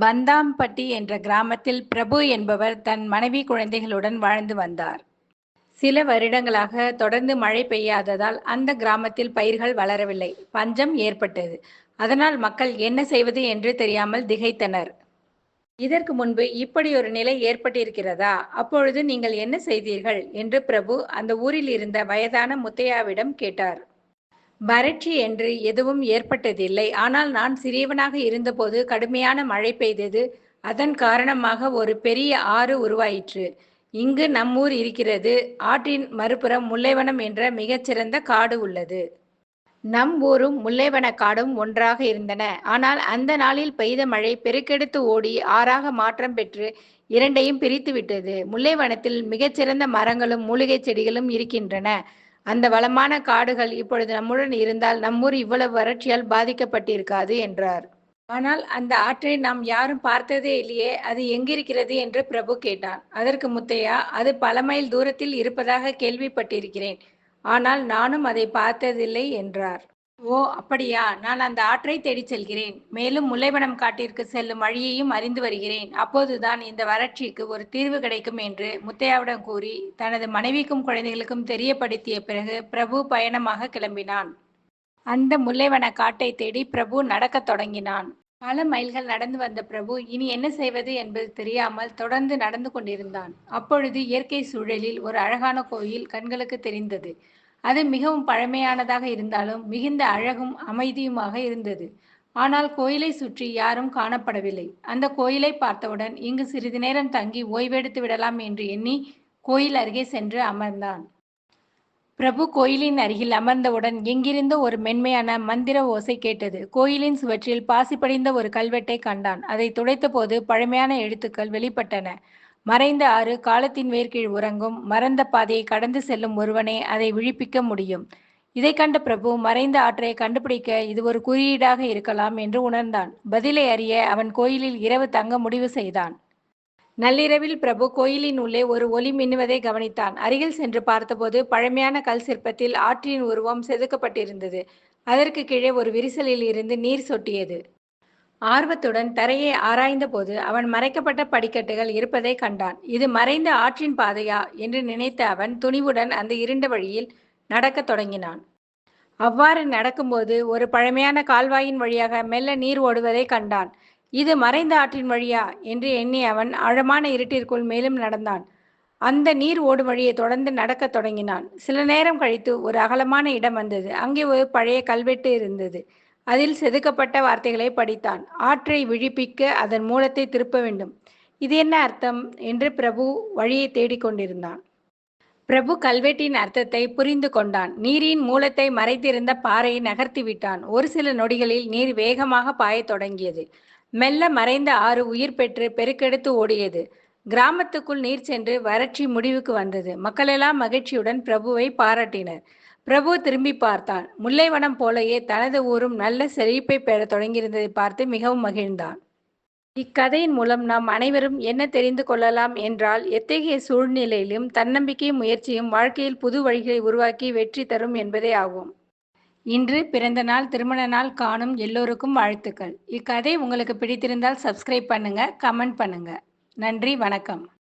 பந்தாம்பட்டி என்ற கிராமத்தில் பிரபு என்பவர் தன் மனைவி குழந்தைகளுடன் வாழ்ந்து வந்தார். சில வருடங்களாக தொடர்ந்து மழை பெய்யாததால் அந்த கிராமத்தில் பயிர்கள் வளரவில்லை. பஞ்சம் ஏற்பட்டது. அதனால் மக்கள் என்ன செய்வது என்று தெரியாமல் திகைத்தனர். இதற்கு முன்பு இப்படி ஒரு நிலை ஏற்பட்டிருக்கிறதா? அப்பொழுது நீங்கள் என்ன செய்தீர்கள்? என்று பிரபு அந்த ஊரில் இருந்த வயதான முத்தையாவிடம் கேட்டார். வறட்சி என்று எதுவும் ஏற்பட்டதில்லை. ஆனால் நான் சிறியவனாக இருந்தபோது கடுமையான மழை பெய்தது. அதன் காரணமாக ஒரு பெரிய ஆறு உருவாயிற்று. இங்கு நம்மூர் இருக்கிறது. ஆற்றின் மறுபுறம் முல்லைவனம் என்ற மிகச்சிறந்த காடு உள்ளது. நம் ஊரும் முல்லைவன காடும் ஒன்றாக இருந்தன. ஆனால் அந்த நாளில் பெய்த மழை பெருக்கெடுத்து ஓடி ஆறாக மாற்றம் பெற்று இரண்டையும் பிரித்து விட்டது முல்லைவனத்தில் மிகச்சிறந்த மரங்களும் மூலிகை செடிகளும் இருக்கின்றன. அந்த வளமான காடுகள் இப்பொழுது நம்முடன் இருந்தால் நம்மூர் இவ்வளவு வறட்சியால் பாதிக்கப்பட்டிருக்காது என்றார். ஆனால் அந்த ஆற்றை நாம் யாரும் பார்த்ததே இல்லையே அது எங்கிருக்கிறது என்று பிரபு கேட்டான். அதற்கு முத்தையா அது பல மைல் தூரத்தில் இருப்பதாக கேள்விப்பட்டிருக்கிறேன். ஆனால் நானும் அதை பார்த்ததில்லை என்றார். ஓ அப்படியா? நான் அந்த ஆற்றை தேடிச் செல்கிறேன். மேலும் முல்லைவனம் காட்டிற்கு செல்லும் வழியையும் அறிந்து வருகிறேன். அப்போதுதான் இந்த வறட்சிக்கு ஒரு தீர்வு கிடைக்கும் என்று முத்தையாவிடம் கூறி தனது மனைவிக்கும் குழந்தைகளுக்கும் தெரியப்படுத்திய பிறகு பிரபு பயணமாக கிளம்பினான். அந்த முல்லைவன காட்டை தேடி பிரபு நடக்கத் தொடங்கினான். பல மைல்கள் நடந்து வந்த பிரபு இனி என்ன செய்வது என்பது தெரியாமல் தொடர்ந்து நடந்து கொண்டிருந்தான். அப்பொழுது இயற்கை சூழலில் ஒரு அழகான கோயில் கண்களுக்கு தெரிந்தது. அது மிகவும் பழமையானதாக இருந்தாலும் மிகுந்த அழகும் அமைதியுமாக இருந்தது. ஆனால் கோயிலை சுற்றி யாரும் காணப்படவில்லை. அந்த கோயிலை பார்த்தவுடன் இங்கு சிறிது நேரம் தங்கி ஓய்வெடுத்து விடலாம் என்று எண்ணி கோயில் அருகே சென்று அமர்ந்தான். பிரபு கோயிலின் அருகில் அமர்ந்தவுடன் எங்கிருந்தோ ஒரு மென்மையான மந்திர ஓசை கேட்டது. கோயிலின் சுவற்றில் பாசி படிந்த ஒரு கல்வெட்டை கண்டான். அதை துடைத்த போது பழமையான எழுத்துக்கள் வெளிப்பட்டன. மறைந்த ஆறு காலத்தின் வேர்கீழ் உறங்கும் மறந்த பாதையை கடந்து செல்லும் ஒருவனே அதை விழிப்பிக்க முடியும். இதை கண்ட பிரபு மறைந்த ஆற்றை கண்டுபிடிக்க இது ஒரு குறியீடாக இருக்கலாம் என்று உணர்ந்தான். பதிலை அறிய அவன் கோயிலில் இரவு தங்க முடிவு செய்தான். நள்ளிரவில் பிரபு கோயிலின் உள்ளே ஒரு ஒளி மின்னுவதை கவனித்தான். அருகில் சென்று பார்த்தபோது பழமையான கல் சிற்பத்தில் ஆற்றின் உருவம் செதுக்கப்பட்டிருந்தது. அதற்கு கீழே ஒரு விரிசலில் இருந்து நீர் சொட்டியது. ஆர்வத்துடன் தரையை ஆராய்ந்தபோது அவன் மறைக்கப்பட்ட படிக்கட்டுகள் இருப்பதை கண்டான். இது மறைந்த ஆற்றின் பாதையா? என்று நினைத்த அவன் துணிவுடன் அந்த இருண்ட வழியில் நடக்கத் தொடங்கினான். அவ்வாறு நடக்கும்போது ஒரு பழமையான கால்வாயின் வழியாக மெல்ல நீர் ஓடுவதை கண்டான். இது மறைந்த ஆற்றின் வழியா? என்று எண்ணி அவன் ஆழமான இருட்டிற்குள் மேலும் நடந்தான். அந்த நீர் ஓடும் வழியை தொடர்ந்து நடக்கத் தொடங்கினான். சில நேரம் கழித்து ஒரு அகலமான இடம் வந்தது. அங்கே ஒரு பழைய கல்வெட்டு இருந்தது. அதில் செதுக்கப்பட்ட வார்த்தைகளை படித்தான். ஆற்றை விழிப்பிக்க அதன் மூலத்தை திருப்ப வேண்டும். இது என்ன அர்த்தம்? என்று பிரபு வழியை தேடிக்கொண்டிருந்தான் பிரபு கல்வெட்டின் அர்த்தத்தை புரிந்து கொண்டான். நீரின் மூலத்தை மறைத்திருந்த பாறையை நகர்த்தி விட்டான். ஒரு சில நொடிகளில் நீர் வேகமாக பாயத் தொடங்கியது. மெல்ல மறைந்த ஆறு உயிர் பெற்று பெருக்கெடுத்து ஓடியது. கிராமத்துக்குள் நீர் சென்று வறட்சி முடிவுக்கு வந்தது. மக்களெல்லாம் மகிழ்ச்சியுடன் பிரபுவை பாராட்டினர். பிரபு திரும்பி பார்த்தான். முல்லைவனம் போலயே தனது ஊரும் நல்ல செழிப்பை பெற தொடங்கியிருந்ததை பார்த்து மிகவும் மகிழ்ந்தான். இக்கதையின் மூலம் நாம் அனைவரும் என்ன தெரிந்து கொள்ளலாம் என்றால் எத்தகைய சூழ்நிலையிலும் தன்னம்பிக்கையும் முயற்சியும் வாழ்க்கையில் புது வழிகளை உருவாக்கி வெற்றி தரும் என்பதே ஆகும். இன்று பிறந்த நாள் திருமண நாள் காணும் எல்லோருக்கும் வாழ்த்துக்கள். இக்கதை உங்களுக்கு பிடித்திருந்தால் சப்ஸ்கிரைப் பண்ணுங்க கமெண்ட் பண்ணுங்க. நன்றி வணக்கம்.